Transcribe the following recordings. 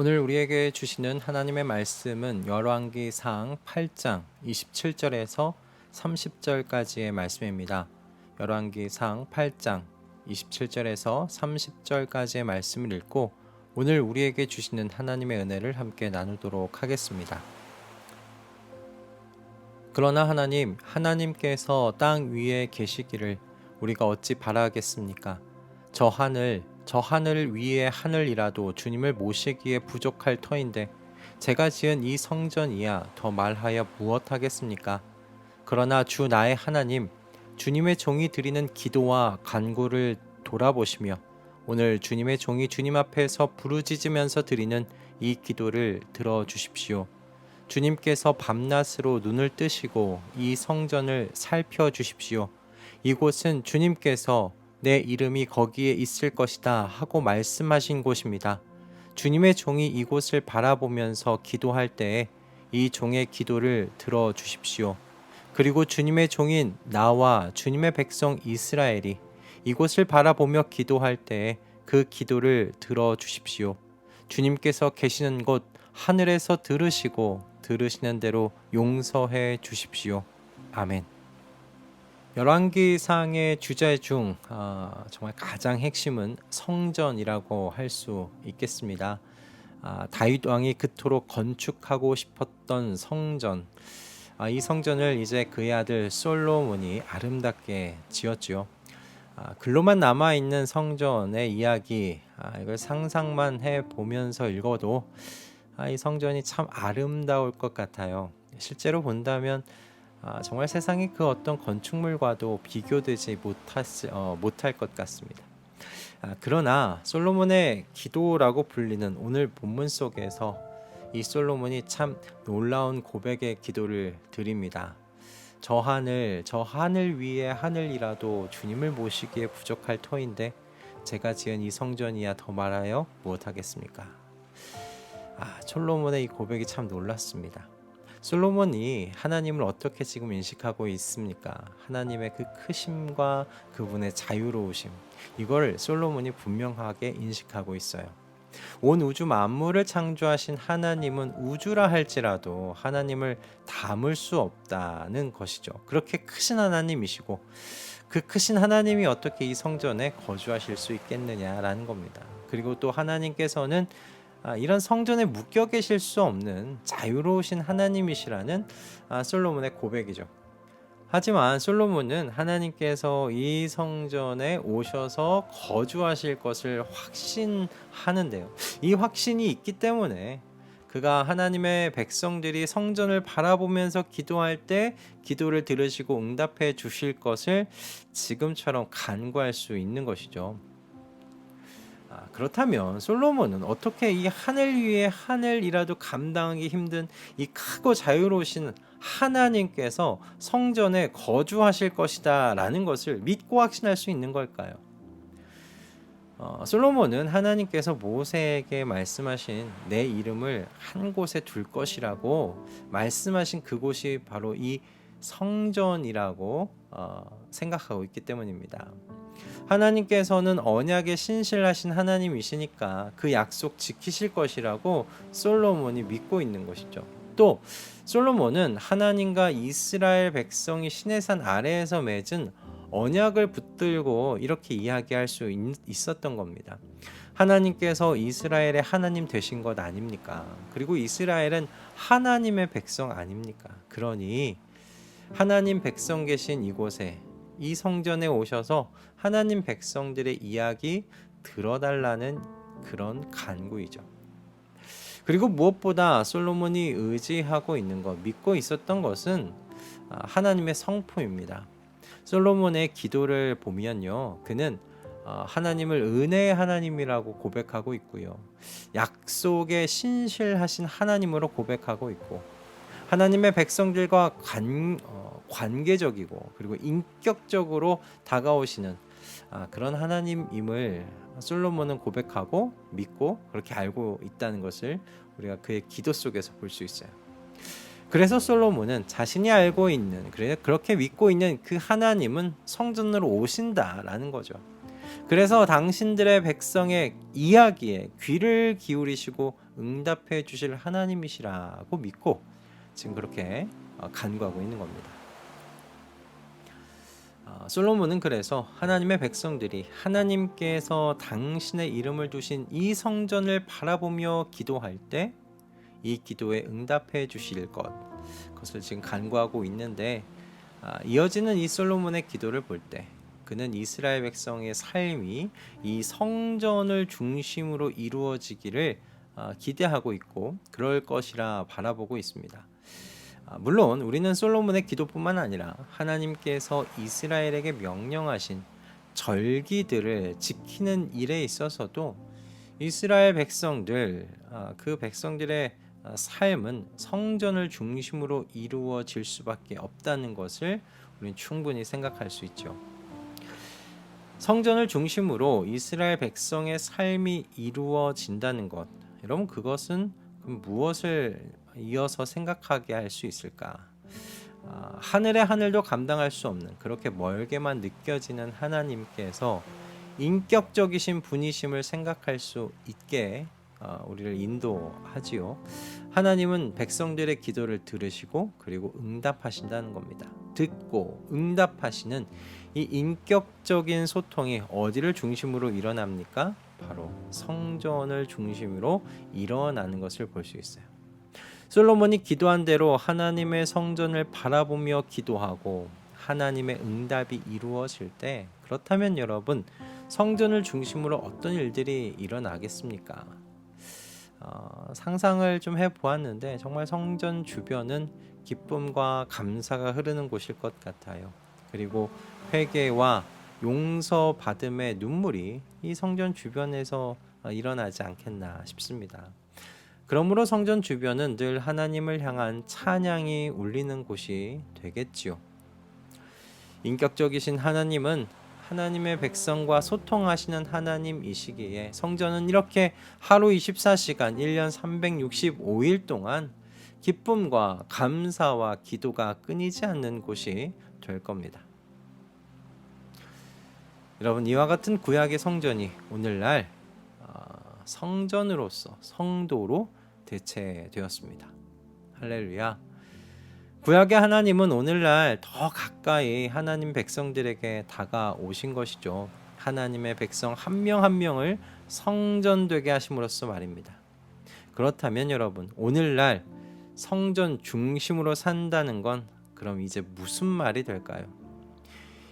오늘 우리에게 주시는 하나님의 말씀은 열왕기상 8장 27절에서 30절까지의 말씀입니다. 열왕기상 8장 27절에서 30절까지의 말씀을 읽고 오늘 우리에게 주시는 하나님의 은혜를 함께 나누도록 하겠습니다. 그러나 하나님, 하나님께서 땅 위에 계시기를 우리가 어찌 바라겠습니까? 저 하늘, 저 하늘 위의 하늘이라도 주님을 모시기에 부족할 터인데 제가 지은 이 성전이야 더 말하여 무엇하겠습니까? 그러나 주 나의 하나님, 주님의 종이 드리는 기도와 간구를 돌아보시며 오늘 주님의 종이 주님 앞에서 부르짖으면서 드리는 이 기도를 들어 주십시오. 주님께서 밤낮으로 눈을 뜨시고 이 성전을 살펴 주십시오. 이곳은 주님께서 내 이름이 거기에 있을 것이다 하고 말씀하신 곳입니다. 주님의 종이 이곳을 바라보면서 기도할 때에 이 종의 기도를 들어 주십시오. 그리고 주님의 종인 나와 주님의 백성 이스라엘이 이곳을 바라보며 기도할 때에 그 기도를 들어 주십시오. 주님께서 계시는 곳 하늘에서 들으시고 들으시는 대로 용서해 주십시오. 아멘. 열왕기상의 주제 중 아, 정말 가장 핵심은 성전이라고 할 수 있겠습니다. 아, 다윗 왕이 그토록 건축하고 싶었던 성전. 아, 이 성전을 이제 그의 아들 솔로몬이 아름답게 지었지요. 아, 글로만 남아 있는 성전의 이야기 아, 이걸 상상만 해 보면서 읽어도 아, 이 성전이 참 아름다울 것 같아요. 실제로 본다면 아, 정말 세상의 그 어떤 건축물과도 비교되지 못할, 어, 못할 것 같습니다. 아, 그러나 솔로몬의 기도라고 불리는 오늘 본문 속에서 이 솔로몬이 참 놀라운 고백의 기도를 드립니다. 저 하늘, 저 하늘 위에 하늘이라도 주님을 모시기에 부족할 터인데 제가 지은 이 성전이야 더 말하여 무엇하겠습니까? 아, 솔로몬의 이 고백이 참 놀랐습니다. 솔로몬이 하나님을 어떻게 지금 인식하고 있습니까? 하나님의 그 크심과 그분의 자유로우심 이걸 솔로몬이 분명하게 인식하고 있어요. 온 우주 만물을 창조하신 하나님은 우주라 할지라도 하나님을 담을 수 없다는 것이죠. 그렇게 크신 하나님이시고 그 크신 하나님이 어떻게 이 성전에 거주하실 수 있겠느냐라는 겁니다. 그리고 또 하나님께서는 아, 이런 성전에 묶여 계실 수 없는 자유로우신 하나님이시라는 아, 솔로몬의 고백이죠. 하지만 솔로몬은 하나님께서 이 성전에 오셔서 거주하실 것을 확신하는데요. 이 확신이 있기 때문에 그가 하나님의 백성들이 성전을 바라보면서 기도할 때 기도를 들으시고 응답해 주실 것을 지금처럼 간구할 수 있는 것이죠. 아, 그렇다면 솔로몬은 어떻게 이 하늘 위에 하늘이라도 감당하기 힘든 이 크고 자유로우신 하나님께서 성전에 거주하실 것이다 라는 것을 믿고 확신할 수 있는 걸까요? 어, 솔로몬은 하나님께서 모세에게 말씀하신 내 이름을 한 곳에 둘 것이라고 말씀하신 그곳이 바로 이 성전이라고 어, 생각하고 있기 때문입니다. 하나님께서는 언약에 신실하신 하나님이시니까 그 약속 지키실 것이라고 솔로몬이 믿고 있는 것이죠. 또 솔로몬은 하나님과 이스라엘 백성이 시내산 아래에서 맺은 언약을 붙들고 이렇게 이야기할 수 있, 있었던 겁니다. 하나님께서 이스라엘의 하나님 되신 것 아닙니까? 그리고 이스라엘은 하나님의 백성 아닙니까? 그러니 하나님 백성 계신 이곳에 이 성전에 오셔서 하나님 백성들의 이야기 들어달라는 그런 간구이죠. 그리고 무엇보다 솔로몬이 의지하고 있는 것, 믿고 있었던 것은 아, 하나님의 성품입니다. 솔로몬의 기도를 보면요, 그는 어, 하나님을 은혜의 하나님이라고 고백하고 있고요, 약속에 신실하신 하나님으로 고백하고 있고, 하나님의 백성들과 관, 어, 관계적이고 그리고 인격적으로 다가오시는 아, 그런 하나님임을 솔로몬은 고백하고 믿고 그렇게 알고 있다는 것을 우리가 그의 기도 속에서 볼 수 있어요. 그래서 솔로몬은 자신이 알고 있는 그래 그렇게 믿고 있는 그 하나님은 성전으로 오신다라는 거죠. 그래서 당신들의 백성의 이야기에 귀를 기울이시고 응답해 주실 하나님이시라고 믿고 지금 그렇게 어, 간구하고 있는 겁니다. 어, 솔로몬은 그래서 하나님의 백성들이 하나님께서 당신의 이름을 두신 이 성전을 바라보며 기도할 때 이 기도에 응답해 주실 것 그것을 지금 간구하고 있는데 아, 이어지는 이 솔로몬의 기도를 볼 때 그는 이스라엘 백성의 삶이 이 성전을 중심으로 이루어지기를 아, 기대하고 있고 그럴 것이라 바라보고 있습니다. 아, 물론 우리는 솔로몬의 기도뿐만 아니라 하나님께서 이스라엘에게 명령하신 절기들을 지키는 일에 있어서도 이스라엘 백성들 아, 그 백성들의 아, 삶은 성전을 중심으로 이루어질 수밖에 없다는 것을 우리는 충분히 생각할 수 있죠. 성전을 중심으로 이스라엘 백성의 삶이 이루어진다는 것, 여러분 그것은 무엇을 이어서 생각하게 할 수 있을까? 아, 하늘의 하늘도 감당할 수 없는 그렇게 멀게만 느껴지는 하나님께서 인격적이신 분이심을 생각할 수 있게 어, 우리를 인도하지요. 하나님은 백성들의 기도를 들으시고 그리고 응답하신다는 겁니다. 듣고 응답하시는 이 인격적인 소통이 어디를 중심으로 일어납니까? 바로 성전을 중심으로 일어나는 것을 볼 수 있어요. 솔로몬이 기도한 대로 하나님의 성전을 바라보며 기도하고 하나님의 응답이 이루어질 때 그렇다면 여러분 성전을 중심으로 어떤 일들이 일어나겠습니까? 어, 상상을 좀 해보았는데 정말 성전 주변은 기쁨과 감사가 흐르는 곳일 것 같아요. 그리고 회개와 용서 받음의 눈물이 이 성전 주변에서 어, 일어나지 않겠나 싶습니다. 그러므로 성전 주변은 늘 하나님을 향한 찬양이 울리는 곳이 되겠지요. 인격적이신 하나님은 하나님의 백성과 소통하시는 하나님이시기에 성전은 이렇게 하루 24시간 1년 365일 동안 기쁨과 감사와 기도가 끊이지 않는 곳이 될 겁니다. 여러분 이와 같은 구약의 성전이 오늘날 어, 성전으로서 성도로 대체되었습니다. 할렐루야. 구약의 하나님은 오늘날 더 가까이 하나님 백성들에게 다가오신 것이죠. 하나님의 백성 한명한 명을 성전되게 하심으로써 말입니다. 그렇다면 여러분, 오늘날 성전 중심으로 산다는 건 그럼 이제 무슨 말이 될까요?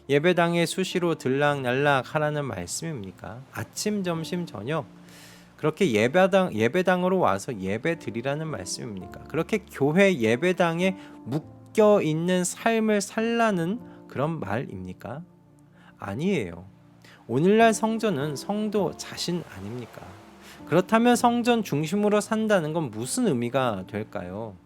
예배당에 수시로 들락날락 하라는 말씀입니까? 아침, 점심, 저녁 그렇게 예배당 예배당으로 와서 예배 드리라는 말씀입니까? 그렇게 교회 예배당에 묶여 있는 삶을 살라는 그런 말입니까? 아니에요. 오늘날 성전은 성도 자신 아닙니까? 그렇다면 성전 중심으로 산다는 건 무슨 의미가 될까요?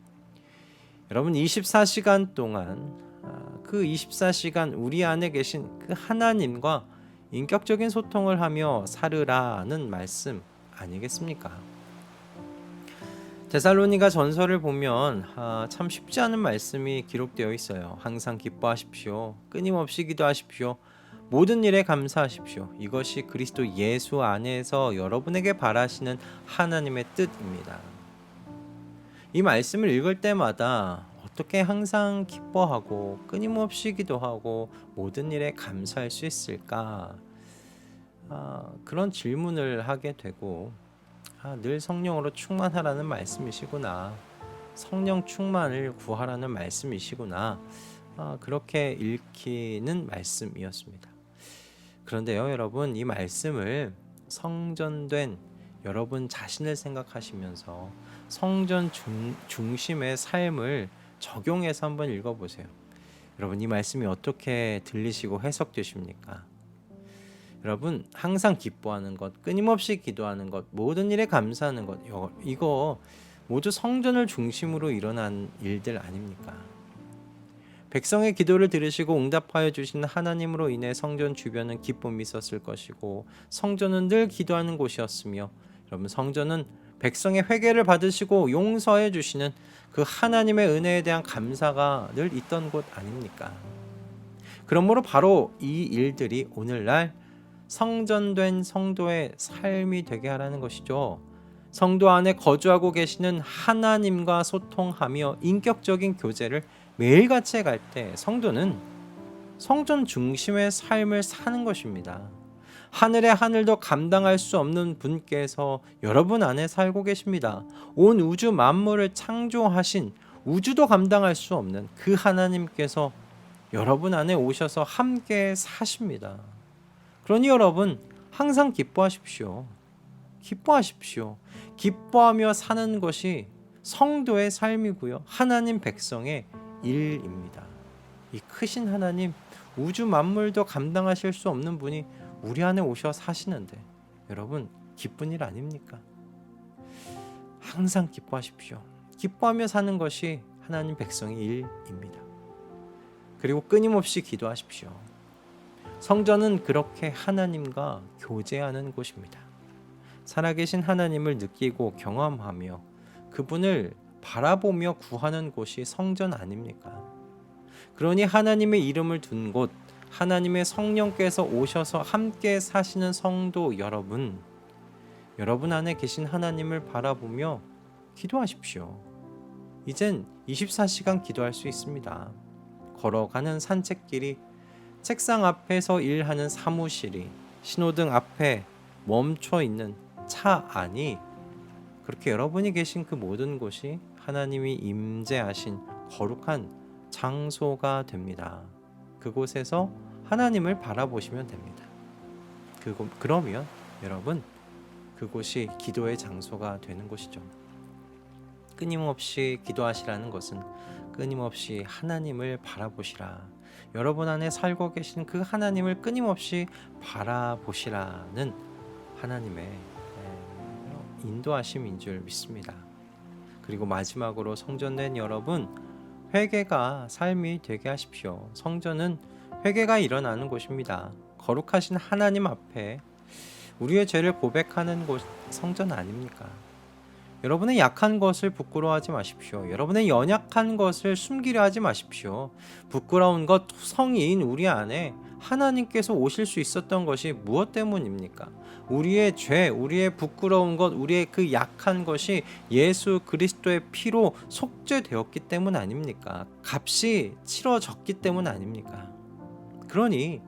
여러분 24시간 동안 아, 그 24시간 우리 안에 계신 그 하나님과 인격적인 소통을 하며 살으라는 말씀 아니겠습니까? 데살로니가 전설을 보면 아, 참 쉽지 않은 말씀이 기록되어 있어요. 항상 기뻐하십시오. 끊임없이 기도하십시오. 모든 일에 감사하십시오. 이것이 그리스도 예수 안에서 여러분에게 바라시는 하나님의 뜻입니다. 이 말씀을 읽을 때마다 어떻게 항상 기뻐하고 끊임없이 기도하고 모든 일에 감사할 수 있을까? 아, 그런 질문을 하게 되고 아, 늘 성령으로 충만하라는 말씀이시구나. 성령 충만을 구하라는 말씀이시구나. 아, 그렇게 읽히는 말씀이었습니다. 그런데요, 여러분, 이 말씀을 성전된 여러분 자신을 생각하시면서 성전 중, 중심의 삶을 적용해서 한번 읽어보세요. 여러분, 이 말씀이 어떻게 들리시고 해석되십니까? 여러분 항상 기뻐하는 것, 끊임없이 기도하는 것, 모든 일에 감사하는 것 이거 모두 성전을 중심으로 일어난 일들 아닙니까? 백성의 기도를 들으시고 응답하여 주신 하나님으로 인해 성전 주변은 기쁨이 있었을 것이고 성전은 늘 기도하는 곳이었으며 여러분 성전은 백성의 회개를 받으시고 용서해 주시는 그 하나님의 은혜에 대한 감사가 늘 있던 곳 아닙니까? 그러므로 바로 이 일들이 오늘날 성전된 성도의 삶이 되게 하라는 것이죠. 성도 안에 거주하고 계시는 하나님과 소통하며 인격적인 교제를 매일같이 해갈 때 성도는 성전 중심의 삶을 사는 것입니다. 하늘의 하늘도 감당할 수 없는 분께서 여러분 안에 살고 계십니다. 온 우주 만물을 창조하신 우주도 감당할 수 없는 그 하나님께서 여러분 안에 오셔서 함께 사십니다. 그러니 여러분 항상 기뻐하십시오. 기뻐하십시오. 기뻐하며 사는 것이 성도의 삶이고요. 하나님 백성의 일입니다. 이 크신 하나님 우주 만물도 감당하실 수 없는 분이 우리 안에 오셔 사시는데 여러분 기쁜 일 아닙니까? 항상 기뻐하십시오. 기뻐하며 사는 것이 하나님 백성의 일입니다. 그리고 끊임없이 기도하십시오. 성전은 그렇게 하나님과 교제하는 곳입니다. 살아계신 하나님을 느끼고 경험하며 그분을 바라보며 구하는 곳이 성전 아닙니까? 그러니 하나님의 이름을 둔 곳, 하나님의 성령께서 오셔서 함께 사시는 성도 여러분, 여러분 안에 계신 하나님을 바라보며 기도하십시오. 이젠 24시간 기도할 수 있습니다. 걸어가는 산책길이, 책상 앞에서 일하는 사무실이, 신호등 앞에 멈춰 있는 차 안이 그렇게 여러분이 계신 그 모든 곳이 하나님이 임재하신 거룩한 장소가 됩니다. 그곳에서 하나님을 바라보시면 됩니다. 그고, 그러면 여러분 그곳이 기도의 장소가 되는 곳이죠. 끊임없이 기도하시라는 것은 끊임없이 하나님을 바라보시라. 여러분 안에 살고 계신 그 하나님을 끊임없이 바라보시라는 하나님의 에, 인도하심인 줄 믿습니다. 그리고 마지막으로 성전된 여러분 회개가 삶이 되게 하십시오. 성전은 회개가 일어나는 곳입니다. 거룩하신 하나님 앞에 우리의 죄를 고백하는 곳 성전 아닙니까? 여러분의 약한 것을 부끄러워하지 마십시오. 여러분의 연약한 것을 숨기려 하지 마십시오. 부끄러운 것 성인 우리 안에 하나님께서 오실 수 있었던 것이 무엇 때문입니까? 우리의 죄, 우리의 부끄러운 것, 우리의 그 약한 것이 예수 그리스도의 피로 속죄되었기 때문 아닙니까? 값이 치러졌기 때문 아닙니까? 그러니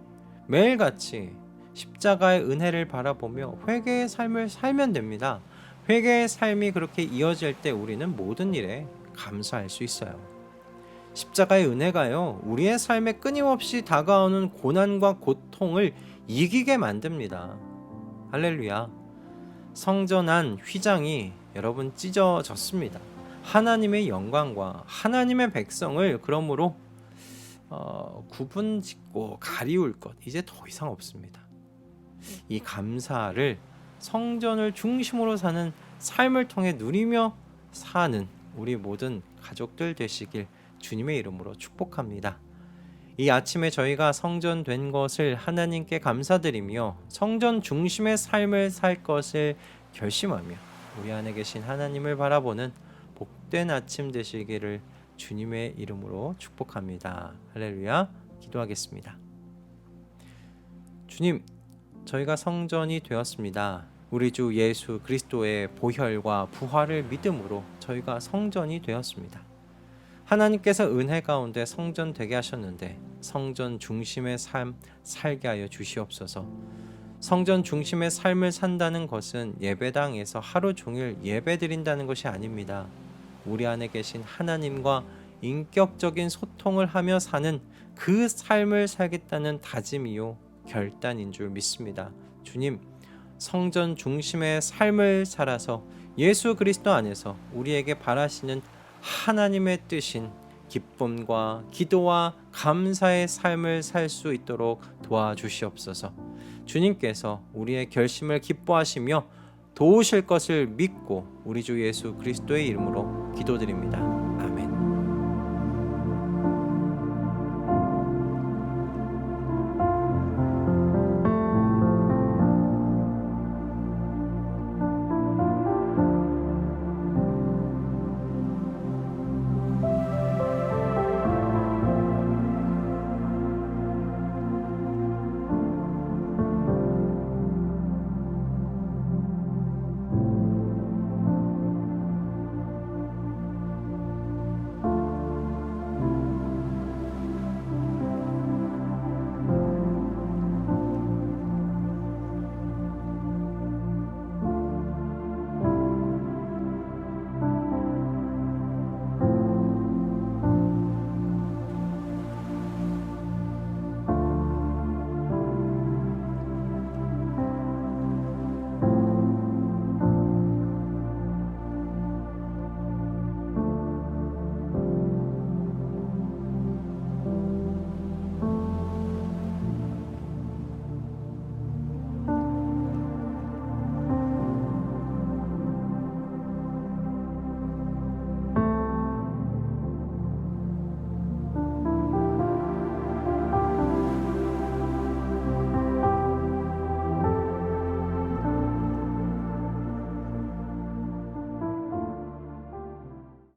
매일같이 십자가의 은혜를 바라보며 회개의 삶을 살면 됩니다. 회개의 삶이 그렇게 이어질 때 우리는 모든 일에 감사할 수 있어요. 십자가의 은혜가요, 우리의 삶에 끊임없이 다가오는 고난과 고통을 이기게 만듭니다. 할렐루야. 성전한 휘장이 여러분 찢어졌습니다. 하나님의 영광과 하나님의 백성을 그러므로 어, 구분 짓고 가리울 것 이제 더 이상 없습니다. 이 감사를 성전을 중심으로 사는 삶을 통해 누리며 사는 우리 모든 가족들 되시길 주님의 이름으로 축복합니다. 이 아침에 저희가 성전 된 것을 하나님께 감사드리며 성전 중심의 삶을 살 것을 결심하며 우리 안에 계신 하나님을 바라보는 복된 아침 되시기를 주님의 이름으로 축복합니다. 할렐루야. 기도하겠습니다. 주님, 저희가 성전이 되었습니다. 우리 주 예수 그리스도의 보혈과 부활을 믿음으로 저희가 성전이 되었습니다. 하나님께서 은혜 가운데 성전 되게 하셨는데 성전 중심의 삶 살게 하여 주시옵소서. 성전 중심의 삶을 산다는 것은 예배당에서 하루 종일 예배 드린다는 것이 아닙니다. 우리 안에 계신 하나님과 인격적인 소통을 하며 사는 그 삶을 살겠다는 다짐이요 결단인 줄 믿습니다. 주님, 성전 중심의 삶을 살아서 예수 그리스도 안에서 우리에게 바라시는 하나님의 뜻인 기쁨과 기도와 감사의 삶을 살 수 있도록 도와주시옵소서. 주님께서 우리의 결심을 기뻐하시며 도우실 것을 믿고 우리 주 예수 그리스도의 이름으로 기도드립니다.